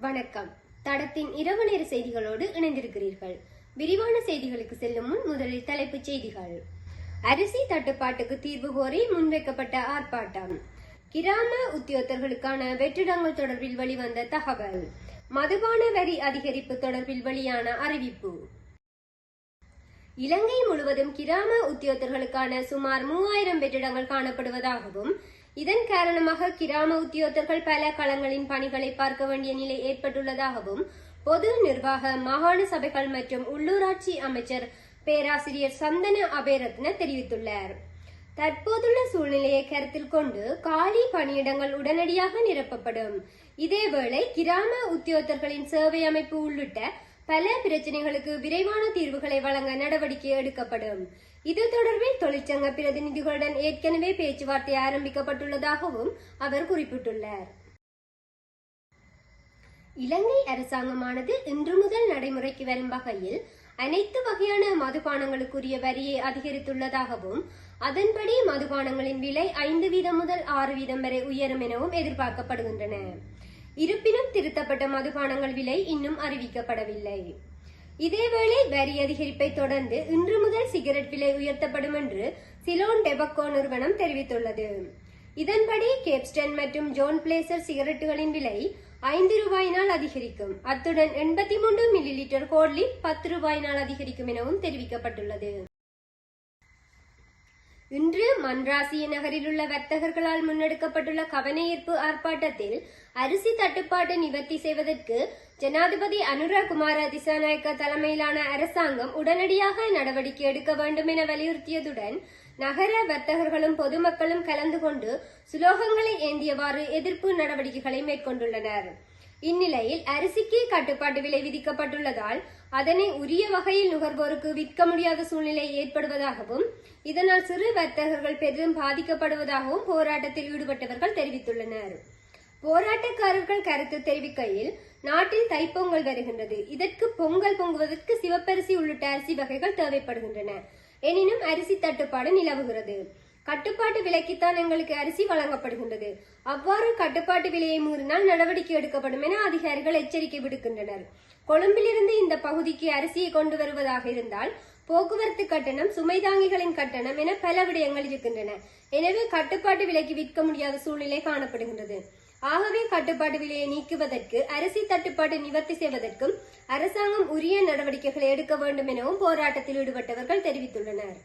வணக்கம். தடத்தின் இரவு நேர செய்திகளோடு இணைந்திருக்கிறீர்கள். விரிவான செய்திகளுக்கு செல்லும் முன் முதலில் தலைப்புச் செய்திகள். அரிசி தட்டுப்பாட்டுக்கு தீர்வு கோரி முன்வைக்கப்பட்ட ஆர்ப்பாட்டம். கிராம உத்தியோகத்தர்களுக்கான வெற்றிடங்கள் தொடர்பில் வெளிவந்த தகவல். மதுபான வரி அதிகரிப்பு தொடர்பில் வெளியான அறிவிப்பு. இலங்கை முழுவதும் கிராம உத்தியோகத்தர்களுக்கான சுமார் மூவாயிரம் வெற்றிடங்கள் காணப்படுவதாகவும் இதன் காரணமாக கிராம உத்தியோகத்தர்கள் பல களங்களின் பணிகளை பார்க்க வேண்டிய நிலை ஏற்பட்டுள்ளதாகவும் பொது நிர்வாக மாகாண சபைகள் மற்றும் உள்ளூராட்சி அமைச்சர் பேராசிரியர் சந்தன அபேரத்ன தெரிவித்துள்ளார். தற்போதுள்ள சூழ்நிலையை கருத்தில் கொண்டு காலி பணியிடங்கள் உடனடியாக நிரப்பப்படும். இதேவேளை கிராம உத்தியோகத்தர்களின் சேவை அமைப்பு உள்ளிட்ட பல பிரச்சனைகளுக்கு விரைவான தீர்வுகளை வழங்க நடவடிக்கை எடுக்கப்படும். இது தொடர்பில் தொழிற்சங்க பிரதிநிதிகளுடன் ஏற்கனவே பேச்சுவார்த்தை ஆரம்பிக்கப்பட்டுள்ளதாகவும் அவர் குறிப்பிட்டுள்ளார். இலங்கை அரசாங்கமானது இன்று முதல் நடைமுறைக்கு வரும் வகையில் அனைத்து வகையான மதுபானங்களுக்குரிய வரியை அதிகரித்துள்ளதாகவும் அதன்படி மதுபானங்களின் விலை ஐந்து வீதம் முதல் ஆறு வீதம் வரை உயரும் எனவும் எதிர்பார்க்கப்படுகின்றன. இருப்பினும் திருத்தப்பட்ட மதுபானங்கள் விலை இன்னும் அறிவிக்கப்படவில்லை. இதேவேளை வரி அதிகரிப்பை தொடர்ந்து இன்று முதல் சிகரெட் விலை உயர்த்தப்படும் என்று சிலோன் டெபக்கோ நிறுவனம் தெரிவித்துள்ளது. இதன்படி கேப்ஸ்டன் மற்றும் ஜோன் பிளேசர் சிகரெட்டுகளின் விலை ஐந்து ரூபாயினால் அதிகரிக்கும். அத்துடன் எண்பத்தி மூன்று மில்லி லிட்டர் கோட்லி பத்து ரூபாயினால் அதிகரிக்கும் எனவும் தெரிவிக்கப்பட்டுள்ளது. இன்று மன்ராசிய நகரில் உள்ள வர்த்தகர்களால் முன்னெடுக்கப்பட்டுள்ள கவனஈர்ப்பு ஆர்ப்பாட்டத்தில் அரிசி தட்டுப்பாட்டை நிவர்த்தி செய்வதற்கு ஜனாதிபதி அனுர குமார திசாநாயக்க தலைமையிலான அரசாங்கம் உடனடியாக நடவடிக்கை எடுக்க வேண்டும் என வலியுறுத்தியதுடன் நகர வர்த்தகர்களும் பொதுமக்களும் கலந்து கொண்டு சுலோகங்களை ஏந்தியவாறு எதிர்ப்பு நடவடிக்கைகளை மேற்கொண்டுள்ளனர். இந்நிலையில் அரிசிக்கு கட்டுப்பாட்டு விலை விதிக்கப்பட்டுள்ளதால் அதனை உரிய வகையில் நுகர்வோருக்கு விற்க முடியாத சூழ்நிலை ஏற்படுவதாகவும் இதனால் சிறு வர்த்தகர்கள் பெரிதும் பாதிக்கப்படுவதாகவும் போராட்டத்தில் ஈடுபட்டவர்கள் தெரிவித்துள்ளனர். போராட்டக்காரர்கள் கருத்து தெரிவிக்கையில் நாட்டில் தைப்பொங்கல் வருகின்றது. இதற்கு பொங்கல் பொங்குவதற்கு சிவப்பரிசி உள்ளிட்ட அரிசி வகைகள் தேவைப்படுகின்றன. எனினும் அரிசி தட்டுப்பாடு நிலவுகிறது. கட்டுப்பாட்டு விலைக்குத்தான் எங்களுக்கு அரிசி வழங்கப்படுகின்றது. அவ்வாறு கட்டுப்பாட்டு விலையை மீறினால் நடவடிக்கை எடுக்கப்படும் என அதிகாரிகள் எச்சரிக்கை விடுக்கின்றனர். கொழும்பிலிருந்து இந்த பகுதிக்கு அரிசியை கொண்டு வருவதாக இருந்தால் போக்குவரத்து கட்டணம் சுமைதாங்கிகளின் கட்டணம் என பல விடயங்கள் இருக்கின்றன. எனவே கட்டுப்பாட்டு விலைக்கு விற்க முடியாத சூழ்நிலை காணப்படுகின்றது. ஆகவே கட்டுப்பாட்டு விலையை நீக்குவதற்கு அரிசி தட்டுப்பாட்டை நிவர்த்தி செய்வதற்கும் அரசாங்கம் உரிய நடவடிக்கைகளை எடுக்க வேண்டும் எனவும் போராட்டத்தில் ஈடுபட்டவர்கள் தெரிவித்துள்ளனர்.